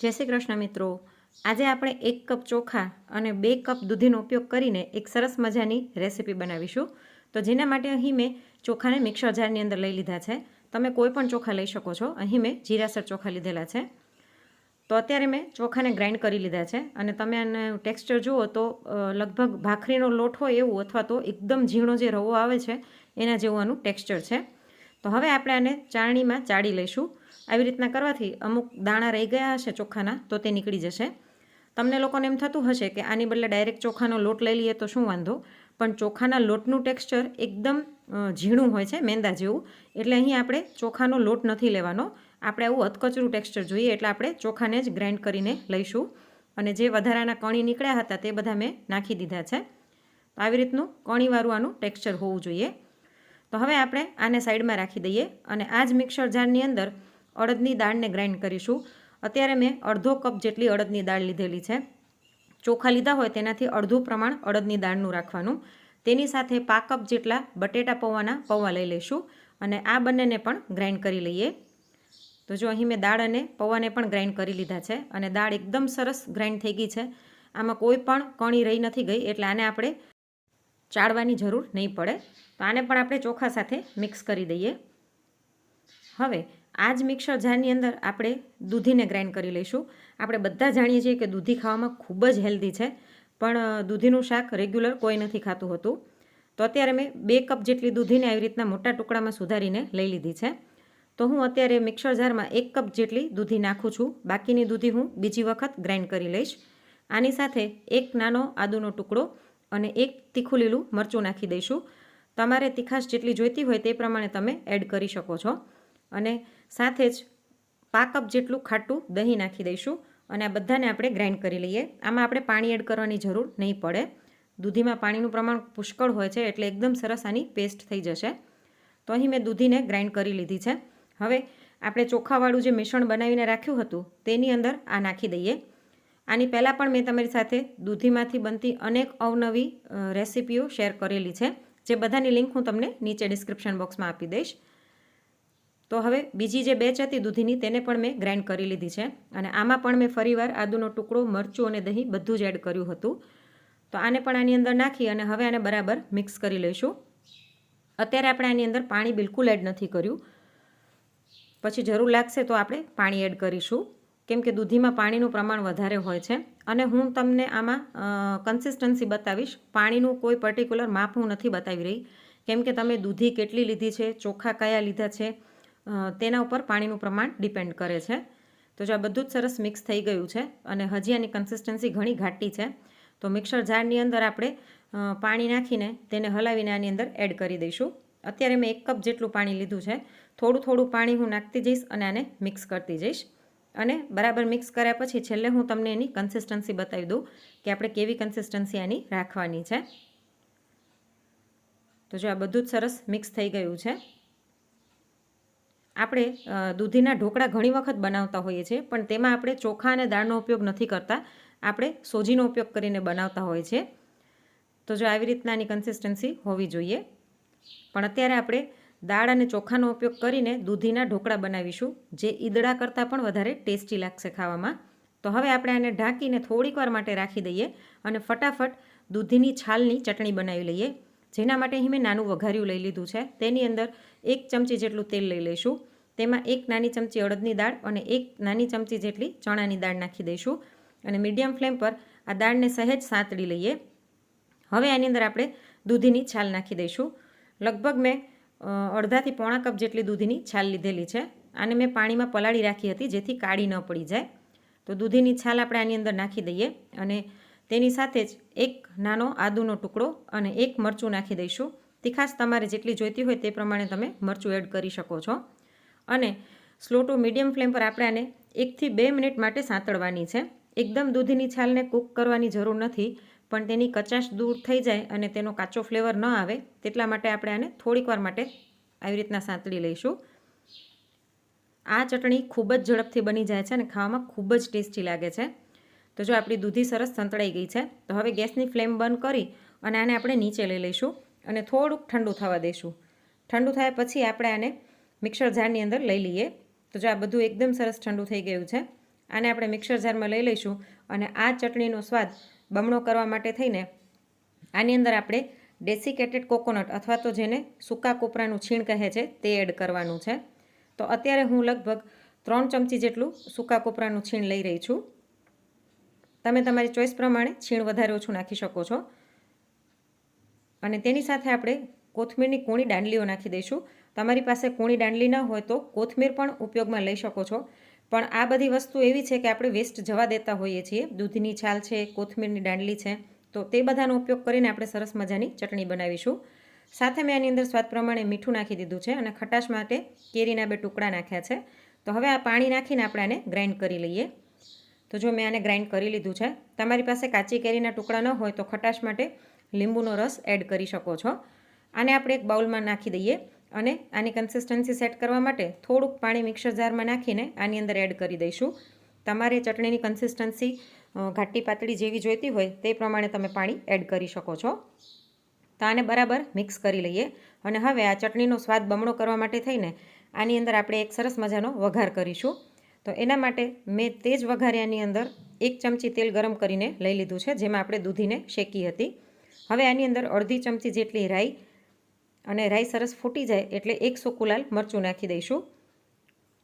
જય શ્રી કૃષ્ણ મિત્રો. આજે આપણે એક કપ ચોખા અને બે કપ દૂધીનો ઉપયોગ કરીને એક સરસ મજાની રેસીપી બનાવીશું. તો જેના માટે અહીં મેં ચોખાને મિક્સર જારની અંદર લઈ લીધા છે. તમે કોઈ પણ ચોખા લઈ શકો છો. અહીં મેં જીરાસર ચોખા લીધેલા છે. તો અત્યારે મેં ચોખાને ગ્રાઇન્ડ કરી લીધા છે અને તમે આને ટેક્સચર જુઓ તો લગભગ ભાખરીનો લોટ હોય એવું અથવા તો એકદમ ઝીણો જે રવો આવે છે, એના જેવું આનું ટેક્સચર છે. તો હવે આપણે આને ચાળણીમાં ચાળી લઈશું. આવી રીતના કરવાથી અમુક દાણા રહી ગયા હશે ચોખાના, તો તે નીકળી જશે. તમને લોકોને એમ થતું હશે કે આની બદલે ડાયરેક્ટ ચોખાનો લોટ લઈ લઈએ તો શું વાંધો? પણ ચોખાના લોટનું ટેક્સચર એકદમ ઝીણું હોય છે, મેંદા જેવું. એટલે અહીં આપણે ચોખાનો લોટ નથી લેવાનો. આપણે આવું અધકચરું ટેક્સચર જોઈએ એટલે આપણે ચોખાને જ ગ્રાઇન્ડ કરીને લઈશું. અને જે વધારાના કણી નીકળ્યા હતા તે બધા મેં નાખી દીધા છે. તો આવી રીતનું કણીવાળું આનું ટેક્સચર હોવું જોઈએ. તો હવે આપણે આને સાઈડમાં રાખી દઈએ અને આ જ મિક્સર જારની અંદર અડદની દાળને ગ્રાઇન્ડ કરીશું. અત્યારે મેં અડધો કપ જેટલી અડદની દાળ લીધેલી છે. ચોખા લીધા હોય તેનાથી અડધું પ્રમાણ અડદની દાળનું રાખવાનું. તેની સાથે પા કપ જેટલા બટેટા પૌવાના પૌવા લઈ લઈશું અને આ બંનેને પણ ગ્રાઇન્ડ કરી લઈએ. તો જો અહીં મેં દાળ અને પૌવાને પણ ગ્રાઇન્ડ કરી લીધા છે અને દાળ એકદમ સરસ ગ્રાઇન્ડ થઈ ગઈ છે. આમાં કોઈ પણ કણી રહી નથી ગઈ એટલે આને આપણે ચાળવાની જરૂર નહીં પડે. તો આને પણ આપણે ચોખા સાથે મિક્સ કરી દઈએ. હવે આ જ મિક્સર જારની અંદર આપણે દૂધીને ગ્રાઇન્ડ કરી લઈશું. આપણે બધા જાણીએ છીએ કે દૂધી ખાવામાં ખૂબ જ હેલ્ધી છે, પણ દૂધીનું શાક રેગ્યુલર કોઈ નથી ખાતું હતું. તો અત્યારે મેં બે કપ જેટલી દૂધીને આવી રીતના મોટા ટુકડામાં સુધારીને લઈ લીધી છે. તો હું અત્યારે મિક્સર જારમાં એક કપ જેટલી દૂધી નાખું છું. બાકીની દૂધી હું બીજી વખત ગ્રાઇન્ડ કરી લઈશ. આની સાથે એક નાનો આદુનો ટુકડો અને એક તીખું લીલું મરચું નાખી દઈશું. તમારે તીખાશ જેટલી જોઈતી હોય તે પ્રમાણે તમે એડ કરી શકો છો. અને સાથે જ પા કપ જેટલું ખાટું દહીં નાખી દઈશું અને આ બધાને આપણે ગ્રાઇન્ડ કરી લઈએ. આમાં આપણે પાણી એડ કરવાની જરૂર નહીં પડે. દૂધીમાં પાણીનું પ્રમાણ પુષ્કળ હોય છે એટલે એકદમ સરસ આની પેસ્ટ થઈ જશે. તો અહીં મેં દૂધીને ગ્રાઇન્ડ કરી લીધી છે. હવે આપણે ચોખાવાળું જે મિશ્રણ બનાવીને રાખ્યું હતું તેની અંદર આ નાખી દઈએ. આની પહેલાં પણ મેં તમારી સાથે દૂધીમાંથી બનતી અનેક અવનવી રેસીપીઓ શેર કરેલી છે. જે બધાની લિંક હું તમને નીચે ડિસ્ક્રિપ્શન બોક્સમાં આપી દઈશ. તો હવે બીજી જે બેચ હતી દૂધીની તેને પણ મેં ગ્રાઇન્ડ કરી લીધી છે અને આમાં પણ મેં ફરીવાર આદુનો ટુકડો, મરચું અને દહીં બધું જ એડ કર્યું હતું. તો આને પણ આની અંદર નાખી અને હવે આને બરાબર મિક્સ કરી લઈશું. અત્યારે આપણે આની અંદર પાણી બિલકુલ એડ નથી કર્યું. પછી જરૂર લાગશે તો આપણે પાણી એડ કરીશું. કેમ કે દૂધીમાં પાણીનું પ્રમાણ વધારે હોય છે. અને હું તમને આમાં કન્સિસ્ટન્સી બતાવીશ. પાણીનું કોઈ પર્ટિક્યુલર માપ હું નથી બતાવી રહી. કેમ કે તમે દૂધી કેટલી લીધી છે, ચોખા કયા લીધા છે તેના ઉપર પાણીનું પ્રમાણ ડિપેન્ડ કરે છે. તો જો આ બધું જ સરસ મિક્સ થઈ ગયું છે અને હજી આની કન્સિસ્ટન્સી ઘણી ઘાટી છે, તો મિક્સર જારની અંદર આપણે પાણી નાખીને તેને હલાવીને આની અંદર એડ કરી દઈશું. અત્યારે મેં એક કપ જેટલું પાણી લીધું છે. થોડું થોડું પાણી હું નાખતી જઈશ અને આને મિક્સ કરતી જઈશ. અને બરાબર મિક્સ કર્યા પછી છેલ્લે હું તમને એની કન્સિસ્ટન્સી બતાવી દઉં કે આપણે કેવી કન્સિસ્ટન્સી આની રાખવાની છે. તો જો આ બધું જ સરસ મિક્સ થઈ ગયું છે આપણે દૂધીના ઢોકળા ઘણી વખત બનાવતા હોઈએ છીએ, પણ તેમાં આપણે ચોખા અને દાળનો ઉપયોગ નથી કરતા. આપણે સોજીનો ઉપયોગ કરીને બનાવતા હોઈએ છીએ. તો જો આવી રીતના આની કન્સિસ્ટન્સી હોવી જોઈએ. પણ અત્યારે આપણે દાળ અને ચોખાનો ઉપયોગ કરીને દૂધીના ઢોકળા બનાવીશું, જે ઈદડા કરતાં પણ વધારે ટેસ્ટી લાગશે ખાવામાં. તો હવે આપણે આને ઢાંકીને થોડીક વાર માટે રાખી દઈએ અને ફટાફટ દૂધીની છાલની ચટણી બનાવી લઈએ. જેના માટે અહીં મેં નાનું વઘાર્યું લઈ લીધું છે. તેની અંદર એક ચમચી જેટલું તેલ લઈ લઈશું. તેમાં એક નાની ચમચી અડદની દાળ અને એક નાની ચમચી જેટલી ચણાની દાળ નાખી દઈશું. અને મીડિયમ ફ્લેમ પર આ દાળને સહેજ સાંતળી લઈએ. હવે આની અંદર આપણે દૂધીની છાલ નાખી દઈશું. લગભગ મેં અડધાથી પોણા કપ જેટલી દૂધીની છાલ લીધેલી છે. આને મેં પાણીમાં પલાળી રાખી હતી જેથી કાળી ન પડી જાય. તો દૂધીની છાલ આપણે આની અંદર નાખી દઈએ અને તેની સાથે જ એક નાનો આદુનો ટુકડો અને એક મરચું નાખી દઈશું. તીખાશ તમારે જેટલી જોઈતી હોય તે પ્રમાણે તમે મરચું એડ કરી શકો છો. અને સ્લો ટુ મીડિયમ ફ્લેમ પર આપણે આને એકથી બે મિનિટ માટે સાંતળવાની છે. એકદમ દૂધીની છાલને કૂક કરવાની જરૂર નથી, પણ તેની કચાશ દૂર થઈ જાય અને તેનો કાચો ફ્લેવર ન આવે તેટલા માટે આપણે આને થોડીક વાર માટે આવી રીતના સાંતળી લઈશું. આ ચટણી ખૂબ જ ઝડપથી બની જાય છે અને ખાવામાં ખૂબ જ ટેસ્ટી લાગે છે. તો જો આપણી દૂધી સરસ સંતળાઈ ગઈ છે, તો હવે ગેસની ફ્લેમ બંધ કરી અને આને આપણે નીચે લઈ લઈશું અને થોડુંક ઠંડુ થવા દઈશું. ઠંડુ થયા પછી આપણે આને મિક્સર જારની અંદર લઈ લઈએ. તો જો આ બધું એકદમ સરસ ઠંડુ થઈ ગયું છે, આને આપણે મિક્સર જારમાં લઈ લઈશું અને આ ચટણીનો સ્વાદ બમણો કરવા માટે થઈને આની અંદર આપણે ડેસિકેટેડ કોકોનટ અથવા તો જેને સૂકા કોપરાનું છીણ કહે છે, તે એડ કરવાનું છે. તો અત્યારે હું લગભગ ત્રણ ચમચી જેટલું સૂકા કોપરાનું છીણ લઈ રહી છું. તમે તમારી ચોઈસ પ્રમાણે છીણ વધારે ઓછું નાખી શકો છો. અને તેની સાથે આપણે કોથમીરની કૂણી દાંડલીઓ નાખી દઈશું. તમારી પાસે કૂણી દાંડલી ન હોય તો કોથમીર પણ ઉપયોગમાં લઈ શકો છો. પણ આ બધી વસ્તુ એવી છે કે આપણે વેસ્ટ જવા દેતા હોઈએ છીએ. દૂધની છાલ છે, કોથમીરની દાંડલી છે. તો તે બધાનો ઉપયોગ કરીને આપણે સરસ મજાની ચટણી બનાવીશું. સાથે મેં આની અંદર સ્વાદ પ્રમાણે મીઠું નાખી દીધું છે અને ખટાશ માટે કેરીના બે ટુકડા નાખ્યા છે. તો હવે આ પાણી નાખીને આપણે આને ગ્રાઇન્ડ કરી લઈએ. તો જો મેં આને ગ્રાઇન્ડ કરી લીધું છે, તમારી પાસે કાચી કેરીના ટુકડા ન હોય તો ખટાશ માટે લીંબુનો રસ એડ કરી શકો છો. આને આપણે એક બાઉલમાં નાખી દઈએ અને આની કન્સિસ્ટન્સી સેટ કરવા માટે થોડુંક પાણી મિક્સર જારમાં નાખીને આની અંદર એડ કરી દઈશું. તમારે ચટણીની કન્સિસ્ટન્સી ઘાટી પાતળી જેવી જોઈતી હોય તે પ્રમાણે તમે પાણી એડ કરી શકો છો. તો આને બરાબર મિક્સ કરી લઈએ અને હવે આ ચટણીનો સ્વાદ બમણો કરવા માટે થઈને આની અંદર આપણે એક સરસ મજાનો વઘાર કરીશું. તો એના માટે મેં તે જ વઘાર્યાની અંદર એક ચમચી તેલ ગરમ કરીને લઈ લીધું છે, જેમાં આપણે દૂધીને શેકી હતી. હવે આની અંદર અડધી ચમચી જેટલી રાઈ અને રાઈ સરસ ફૂટી જાય એટલે એક સૂકું લાલ મરચું નાખી દઈશું.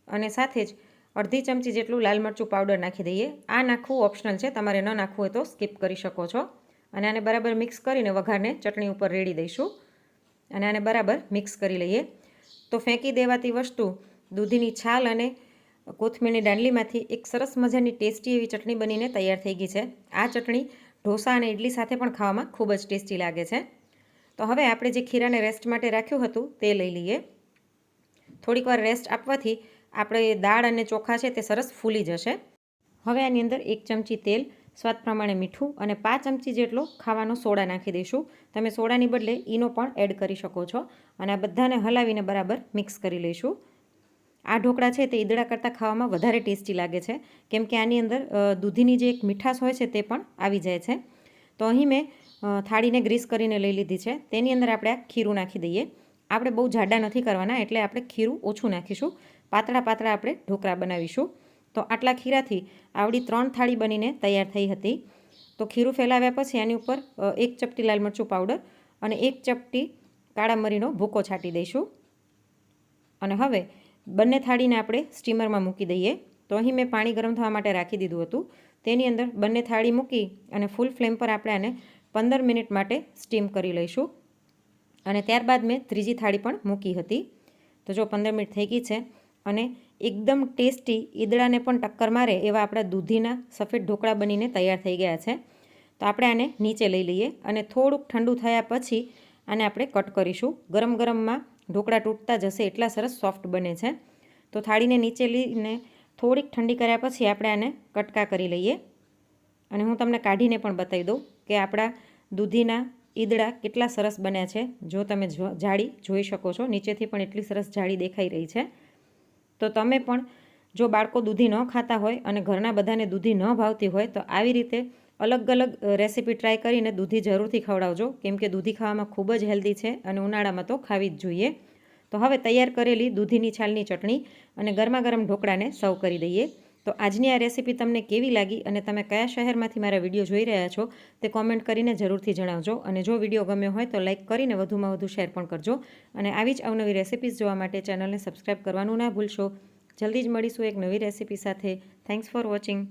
અને સાથે જ અડધી ચમચી જેટલું લાલ મરચું પાવડર નાખી દઈએ. આ નાખવું ઓપ્શનલ છે, તમારે ન નાખવું હોય તો સ્કીપ કરી શકો છો. અને આને બરાબર મિક્સ કરીને વઘારને ચટણી ઉપર રેડી દઈશું. અને આને બરાબર મિક્સ કરી લઈએ. તો ફેંકી દેવાતી વસ્તુ દૂધીની છાલ અને કોથમીરની દાંડલીમાંથી એક સરસ મજાની ટેસ્ટી એવી ચટણી બનીને તૈયાર થઈ ગઈ છે. આ ચટણી ઢોસા અને ઇડલી સાથે પણ ખાવામાં ખૂબ જ ટેસ્ટી લાગે છે. તો હવે આપણે જે ખીરાને રેસ્ટ માટે રાખ્યું હતું તે લઈ લઈએ. થોડીક વાર રેસ્ટ આપવાથી આપણે દાળ અને ચોખા છે તે સરસ ફૂલી જશે. હવે આની અંદર એક ચમચી તેલ, સ્વાદ પ્રમાણે મીઠું અને પાંચ ચમચી જેટલો ખાવાનો સોડા નાખી દઈશું. તમે સોડાની બદલે ઈનો પણ એડ કરી શકો છો અને આ બધાને હલાવીને બરાબર મિક્સ કરી લઈશું. આ ઢોકળા છે તે ઈદડા કરતાં ખાવામાં વધારે ટેસ્ટી લાગે છે. કેમ કે આની અંદર દૂધીની જે એક મીઠાશ હોય છે તે પણ આવી જાય છે. તો અહીં મેં થાળીને ગ્રીસ કરીને લઈ લીધી છે. તેની અંદર આપણે આ ખીરું નાખી દઈએ. આપણે બહુ જાડા નથી કરવાના, એટલે આપણે ખીરું ઓછું નાખીશું. પાતળા પાતળા આપણે ઢોકળા બનાવીશું. તો આટલા ખીરાથી આવડી ત્રણ થાળી બનીને તૈયાર થઈ હતી. તો ખીરું ફેલાવ્યા પછી એની ઉપર એક ચપટી લાલ મરચું પાવડર અને એક ચપટી કાળા મરીનો ભૂકો છાંટી દઈશું. અને હવે બંને થાળીને આપણે સ્ટીમરમાં મૂકી દઈએ. તો અહીં મેં પાણી ગરમ થવા માટે રાખી દીધું હતું. તેની અંદર બંને થાળી મૂકી અને ફૂલ ફ્લેમ પર આપણે આને પંદર મિનિટ માટે સ્ટીમ કરી લઈશું. અને ત્યારબાદ મેં ત્રીજી થાળી પણ મૂકી હતી. તો જો પંદર મિનિટ થઈ ગઈ છે અને એકદમ ટેસ્ટી ઈદડાને પણ ટક્કર મારે એવા આપણા દૂધીના સફેદ ઢોકળા બનીને તૈયાર થઈ ગયા છે. તો આપણે આને નીચે લઈ લઈએ અને થોડુંક ઠંડુ થયા પછી આને આપણે કટ કરીશું. ગરમ ગરમમાં ઢોકળા તૂટતા જશે એટલા સરસ સોફ્ટ બને છે. તો થાળીને નીચે લઈને થોડીક ઠંડી કર્યા પછી આપણે આને કટકા કરી લઈએ. અને હું તમને કાઢીને પણ બતાવી દઉં કે આપણા દૂધીના ઈદડા કેટલા સરસ બન્યા છે. જો તમે જાળી જોઈ શકો છો, નીચેથી પણ એટલી સરસ જાળી દેખાઈ રહી છે. તો તમે પણ જો બાળકો દૂધી ન ખાતા હોય અને ઘરના બધાને દૂધી ન ભાવતી હોય તો આવી રીતે અલગ અલગ રેસીપી ટ્રાય કરીને દૂધી જરૂરથી ખવડાવજો. કેમ કે દૂધી ખાવામાં ખૂબ જ હેલ્ધી છે અને ઉનાળામાં તો ખાવી જ જોઈએ. તો હવે તૈયાર કરેલી દૂધીની છાલની ચટણી અને ગરમા ગરમ ઢોકળાને સર્વ કરી દઈએ. તો આજની આ રેસીપી તમને કેવી લાગી અને તમે કયા શહેરમાંથી મારા વીડિયો જોઈ રહ્યા છો તે કોમેન્ટ કરીને જરૂરથી જણાવજો. અને જો વીડિયો ગમ્યો હોય તો લાઇક કરીને વધુમાં વધુ શેર પણ કરજો. અને આવી જ અવનવી રેસીપીઝ જોવા માટે ચેનલને સબસ્ક્રાઈબ કરવાનું ના ભૂલશો. જલ્દી જ મળીશું એક નવી રેસીપી સાથે. Thanks for watching